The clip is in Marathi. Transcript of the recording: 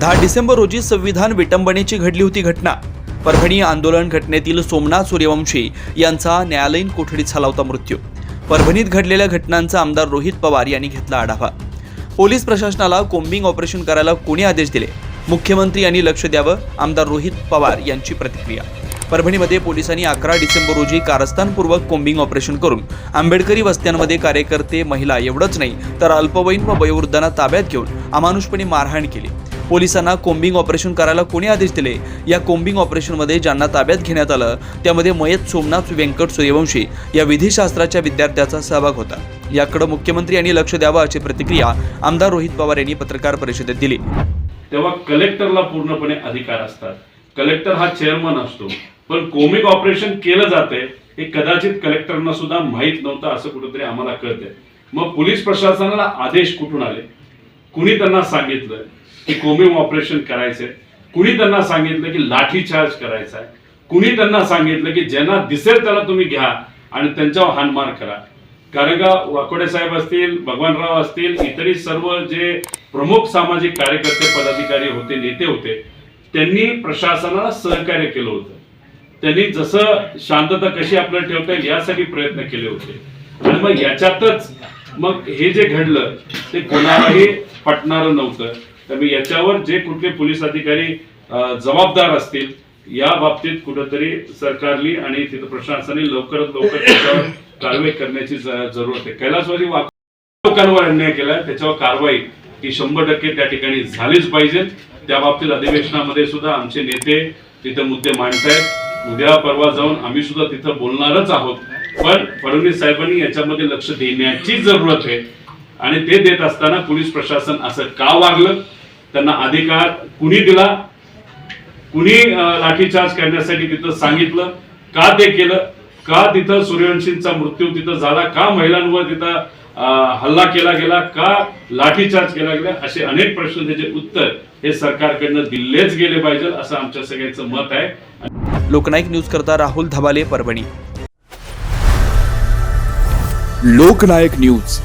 दहा डिसेंबर रोजी संविधान विटंबनेची घडली होती घटना. परभणी आंदोलन घटनेतील सोमनाथ सूर्यवंशी यांचा न्यायालयीन कोठडीत झाला होता मृत्यू. परभणीत घडलेल्या घटनांचा आमदार रोहित पवार यांनी घेतला आढावा. पोलीस प्रशासनाला कोम्बिंग ऑपरेशन करायला कोणी आदेश दिले? मुख्यमंत्री यांनी लक्ष द्यावं आमदार रोहित पवार यांची प्रतिक्रिया. परभणीमध्ये पोलिसांनी अकरा डिसेंबर रोजी कारस्थानपूर्वक कोम्बिंग ऑपरेशन करून आंबेडकरी वस्त्यांमध्ये कार्यकर्ते महिला एवढंच नाही तर अल्पवयीन व वयोवृद्धांना ताब्यात घेऊन अमानुषपणे मारहाण केली. पोलिसांना कोम्बिंग ऑपरेशन करायला कोणी आदेश दिले? या कोम्बिंग ऑपरेशनमध्ये ज्यांना ताब्यात घेण्यात आलं त्यामध्ये मयत सोमनाथ व्यंकट सूर्यवंशी या विधीशास्त्राच्या विद्यार्थ्याचा सहभाग होता. याकडे मुख्यमंत्री यांनी लक्ष द्यावं अशी प्रतिक्रिया आमदार रोहित पवार यांनी पत्रकार परिषदेत दिली. तेव्हा कलेक्टरला पूर्णपणे अधिकार असतात. कलेक्टर हा चेअरमन असतो. पण कोमिक ऑपरेशन केलं जाते हे कदाचित कलेक्टरना सुद्धा माहीत नव्हतं असं कुठेतरी आम्हाला कळतंय. मग पोलीस प्रशासनाला आदेश कुठून आले? कुणी त्यांना सांगितलं? की कोमिक ऑपरेशन करायचंय. कुणी त्यांना सांगितलं की लाठी चार्ज करायचा आहे कुणी त्यांना सांगितलं की ज्यांना दिसेल त्याला तुम्ही घ्या आणि त्यांच्यावर हानमार करा. कारण का वाकोडे साहेब असतील भगवानराव असतील इतरही सर्व जे प्रमुख सामाजिक कार्यकर्ते पदाधिकारी होते नेते होते त्यांनी प्रशासनाला सहकार्य केलं होतं. त्यांनी जसं शांतता कशी आपल्याला ठेवता येईल यासाठी प्रयत्न केले होते. आणि मग याच्यातच मग हे जे घडलं ते कोणालाही पटणारं नव्हतं. त्यामुळे याच्यावर जे कुठले पोलीस अधिकारी जबाबदार असतील या बाबतीत कुठंतरी सरकारली आणि तिथं प्रशासनाने लवकरात लवकर त्याच्यावर कारवाई करण्याची जरूरत आहे. कैलासवादी लोकांवर अन्याय केला त्याच्यावर कारवाई ही शंभर टक्के त्या ठिकाणी झालीच पाहिजे. त्या बाबतीत अधिवेशनामध्ये सुद्धा आमचे नेते तिथं मुद्दे मांडतायत. उद्या परवा जाऊन आम्ही सुद्धा तिथं बोलणारच आहोत. पण फडणवीस साहेबांनी याच्यामध्ये लक्ष देण्याची जरूरत आहे. आणि ते देत असताना पोलीस प्रशासन असं का वागलं? त्यांना अधिकार कुणी दिला? कुणी लाठीचार्ज करण्यासाठी तिथं सांगितलं? का ते केलं? का तिथं सूर्यवंशींचा मृत्यू तिथं झाला? का महिलांवर तिथं हल्ला केला गेला? का लाठीचार्ज केला गेला? असे अनेक प्रश्न त्याचे उत्तर हे सरकारकडनं दिलेच गेले पाहिजे असं आमच्या सगळ्यांचं मत आहे. लोकनायक न्यूज करता राहुल धबाले परभणी. लोकनायक न्यूज.